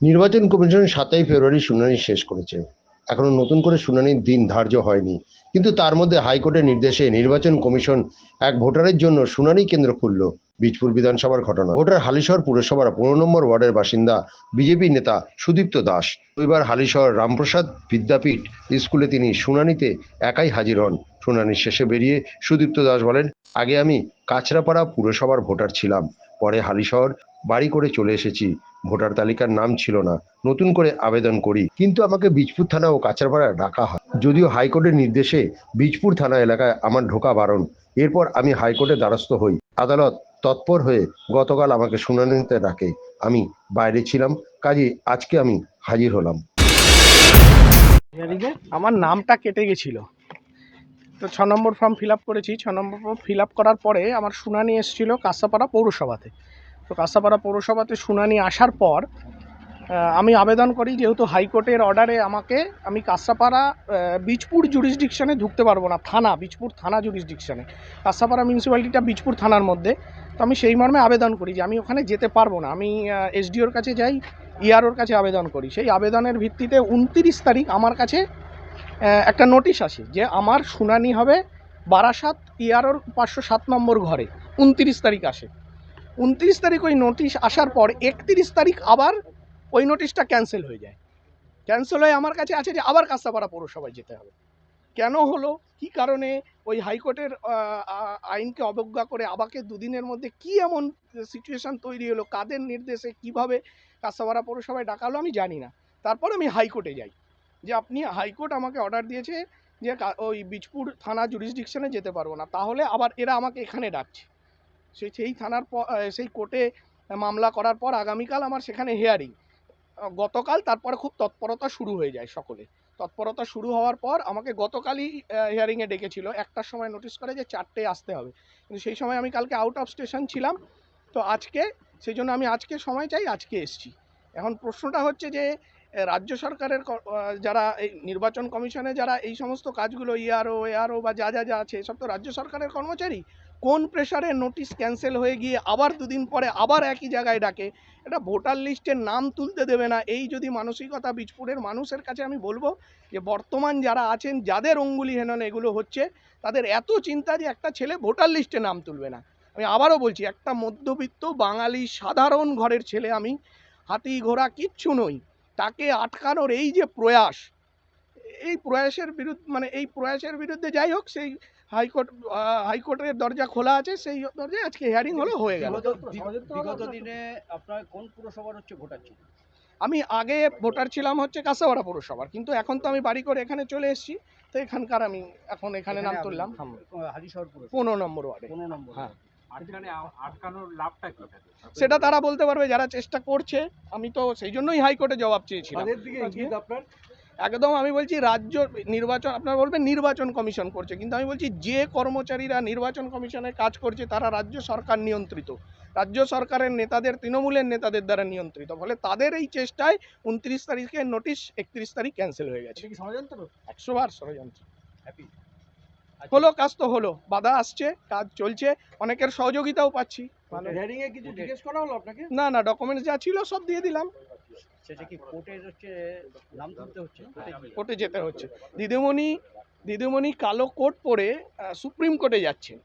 নির্বাচন কমিশন সাতই ফেব্রুয়ারি শুনানি শেষ করেছে। এখনও নতুন করে শুনানির দিন ধার্য হয়নি। কিন্তু তার মধ্যে হাইকোর্টের নির্দেশে নির্বাচন কমিশন এক ভোটারের জন্য শুনানি কেন্দ্র খুলল বীজপুর বিধানসভার ঘটনা। ভোটার হালিশহর পুরসভার পনেরো নম্বর ওয়ার্ডের বাসিন্দা বিজেপি নেতা সুদীপ্ত দাস। রবিবার হালিশহর রামপ্রসাদ বিদ্যাপীঠ স্কুলে তিনি শুনানিতে একাই হাজির হন। শুনানির শেষে বেরিয়ে সুদীপ্ত দাস বলেন, আগে আমি কাছড়াপাড়া পুরসভার ভোটার ছিলাম। পরে হালিশহর বাড়ি করে চলে এসেছি। ভোটার তালিকার নাম ছিল না। নতুন করে আবেদন করি। কিন্তু আমাকে বীজপুর থানা ও কাছাড়পাড়ায় ডাকা হয়। যদিও হাইকোর্টের নির্দেশে বীজপুর থানা এলাকায় আমার ঢোকা বারণ। এরপর আমি হাইকোর্টের দ্বারস্থ হই। আদালত তৎপর হয়ে গতকাল আমাকে শুনানিতে ডাকে। আমি বাইরে ছিলাম কাজে আজকে আমি হাজির হলাম। আমার নামটা কেটে গেছিল। তো ছ নম্বর ফর্ম ফিল করেছি। ছ নম্বর ফর্ম ফিল করার পরে আমার শুনানি এসেছিল কাঁসাপাড়া পৌরসভাতে। তো কাঁসাপাড়া পৌরসভাতে শুনানি আসার পর আমি আবেদন করি যেহেতু হাইকোর্টের অর্ডারে আমাকে, আমি কাঁসাপাড়া বীজপুর জুরিসডিকশনে ঢুকতে পারব না, থানা, বীজপুর থানা জুরিসডিকশনে কাঁসাপাড়া মিউনিসিপ্যালিটিটা বীজপুর থানার মধ্যে। তো আমি সেই মর্মে আবেদন করি যে আমি ওখানে যেতে পারব না। আমি এসডিওর কাছে যাই ইআরওর কাছে আবেদন করি। সেই আবেদনের ভিত্তিতে উনতিরিশ তারিখ আমার কাছে একটা নোটিশ আসে যে আমার শুনানি হবে বারাসাত ইয়ারোর পাঁচশো সাত নম্বর ঘরে, উনতিরিশ তারিখ আসে। উনতিরিশ তারিখ ওই নোটিশ আসার পর একতিরিশ তারিখ আবার ওই নোটিশটা ক্যান্সেল হয়ে যায়। ক্যান্সেল হয়ে আমার কাছে আছে যে আবার কাস্তাপাড়া পৌরসভায় যেতে হবে। কেন হলো? কি কারণে? ওই হাইকোর্টের আইনকে অবজ্ঞা করে আবাকে দুদিনের মধ্যে কি এমন সিচুয়েশন তৈরি হলো? কাদের নির্দেশে কীভাবে কাস্তাপাড়া পৌরসভায় ডাকালো আমি জানি না। তারপর আমি হাইকোর্টে যাই। যে আপনি হাইকোর্ট আমাকে অর্ডার দিয়েছে যে ওই বীজপুর থানা জুরিসডিকশনে যেতে পারব না। তাহলে আবার এরা আমাকে এখানে ডাকছে। সেই সেই থানার সেই কোর্টে মামলা করার পর আগামীকাল আমার সেখানে হেয়ারিং গতকাল তারপরে খুব তৎপরতা শুরু হয়ে যায় সকলে। তৎপরতা শুরু হওয়ার পর আমাকে গতকালই হিয়ারিংয়ে ডেকেছিল। একটার সময় নোটিশ করে যে চারটে আসতে হবে। কিন্তু সেই সময় আমি কালকে আউট অফ স্টেশন ছিলাম। তো আজকে, সেই জন্য আমি আজকে সময় চাই, আজকে এসছি। এখন প্রশ্নটা হচ্ছে যে রাজ্য সরকারের যারা এই নির্বাচন কমিশনে যারা এই সমস্ত কাজগুলো ইআরও এআরও বা যা যা যা আছে সব তো রাজ্য সরকারের কর্মচারী। কোন প্রেশারে নোটিশ ক্যান্সেল হয়ে গিয়ে আবার দুদিন পরে আবার একই জায়গায় ডাকে? এটা ভোটার লিস্টের নাম তুলতে দেবে না। এই যদি মানসিকতা বীজপুরের মানুষের কাছে আমি বলব যে, বর্তমান যারা আছেন, যাদের অঙ্গুলি হেনন এগুলো হচ্ছে, তাদের এত চিন্তা যে একটা ছেলে ভোটার লিস্টে নাম তুলবে না। আমি আবারও বলছি, একটা মধ্যবিত্ত বাঙালি সাধারণ ঘরের ছেলে আমি, হাতি, ঘোড়া কিচ্ছু নই। তাকে আটকানোর এই যে প্রয়াস এই প্রয়াসের বিরুদ্ধে মানে এই প্রয়াসের বিরুদ্ধে যাই হোক সেই হাইকোর্ট হাইকোর্টের দরজা খোলা আছে সেই দরজায় আজকে হিয়ারিং হলো হয়ে গেল। বিগত- দিনে আপনার কোন পুরসভার হচ্ছে ভোটার ছিল? আমি আগে ভোটার ছিলাম হচ্ছে কাঁসাপাড়া পৌরসভার কিন্তু এখন তো আমি বাড়ি করে এখানে চলে এসেছি তো এখানকার আমি এখন এখানে নাম তুললাম। পনেরো নম্বর ওয়ার্ডে। পনেরো নম্বর হ্যাঁ। সেটা তারা বলতে পারবে যারা চেষ্টা করছে আমি তো সেই জন্যই হাইকোর্টে জবাব চেয়েছিলাম। একদম আমি বলছি রাজ্য নির্বাচন আপনারা বলবেন নির্বাচন কমিশন করছে কিন্তু আমি বলছি যে কর্মচারীরা নির্বাচন কমিশনে কাজ করছে তারা রাজ্য সরকার নিয়ন্ত্রিত। রাজ্য সরকারের নেতাদের তৃণমূলের নেতাদের দ্বারা নিয়ন্ত্রিত ফলে তাদের এই চেষ্টায় উনত্রিশ তারিখে নোটিশ একত্রিশ তারিখ ক্যান্সেল হয়ে গেছে। এটা কি ষড়যন্ত্র? একশো বার ষড়যন্ত্র। হ্যাপি হলো কাজ তো হলো বাধা আসছে কাজ চলছে অনেকের সহযোগিতাও পাচ্ছি। ভালো। হিয়ারিং এ কিছু জিজ্ঞেস করা হলো আপনাকে? না না ডকুমেন্টস যা ছিল সব দিয়ে দিলাম। সেটা কি কোর্টের হচ্ছে নাম তুলতে হচ্ছে? কোর্টে যেতে হচ্ছে। দিদিমণি দিদিমণি কালো কোট পরে সুপ্রিম কোর্টে যাচ্ছেন।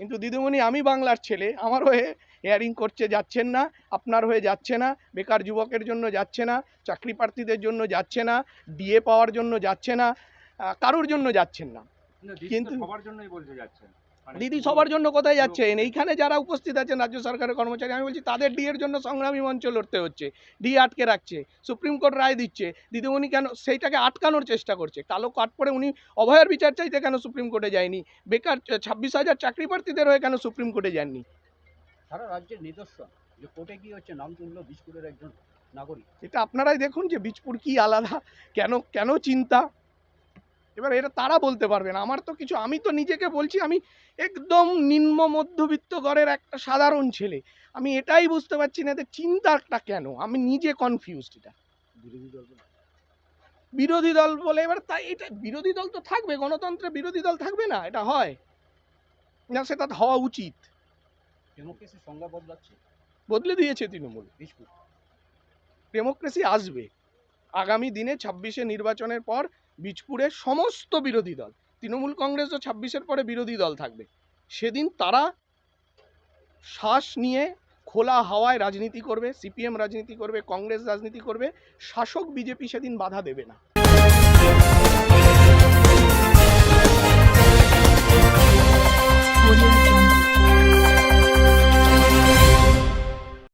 কিন্তু দিদিমণি আমি বাংলার ছেলে আমার হয়ে হেয়ারিং করছে যাচ্ছেন না আপনার হয়ে যাচ্ছে না বেকার যুবকের জন্য যাচ্ছে না চাকরি প্রার্থীদের জন্য যাচ্ছে না ডিএ পাওয়ার জন্য যাচ্ছে না কারোর জন্য যাচ্ছেন না। কিন্তু কিন্তু- সবার জন্যই বলতে যাচ্ছেন মানে দিদি সবার জন্য কোথায় যাচ্ছেন? এইখানে যারা উপস্থিত আছেন রাজ্য সরকারের কর্মচারী আমি বলছি তাদের ডিএর জন্য সংগ্রামী মঞ্চ লড়তে হচ্ছে। ডি আটকে রাখছে সুপ্রিম কোর্ট রায় দিচ্ছে। দিদিমণি কেন সেইটাকে আটকানোর চেষ্টা করছে। কালো কাট পরে উনি অভয়ের বিচার চাইতে কেন সুপ্রিম কোর্টে যায়নি? বেকার ছাব্বিশ হাজার চাকরি প্রার্থীদের হয়ে কেন সুপ্রিম কোর্টে যাননি? সারা রাজ্যের নিদর্শন যে কোর্টে গিয়ে হচ্ছে নাম তুললো বিস্কুটের একজন নাগরিক। এটা আপনারাই দেখুন যে বীজপুর কি আলাদা কেন কেন চিন্তা? এবার এটা তারা বলতে পারবেন আমার তো কিছু আমি তো নিজেকে বলছি আমি একদম নিম্ন মধ্যবিত্ত ঘরের একটা সাধারণ ছেলে। আমি এটাই বুঝতে পারছি না যে চিন্তাটা কেন? আমি নিজে কনফিউজড এটা। বিরোধী দল বিরোধী দল বলে এবার তাই এটা বিরোধী দল তো থাকবে গণতন্ত্রে বিরোধী দল থাকবে না এটা হয়। না সেটা হওয়া উচিত। ডেমোক্রেসির সংজ্ঞা বদলাচ্ছে? বদলে দিয়েছে তৃণমূল। ডেমোক্রেসি আসবে। আগামী দিনে ছাব্বিশে নির্বাচনের পর বীজপুরে সমস্ত বিরোধী দল, তৃণমূল কংগ্রেসও ছাব্বিশের পরে বিরোধী দল থাকবে। সেদিন তারা শ্বাস নিয়ে খোলা হাওয়ায় রাজনীতি করবে, সিপিএম রাজনীতি করবে, কংগ্রেস রাজনীতি করবে, শাসক বিজেপি সেদিন বাধা দেবে না।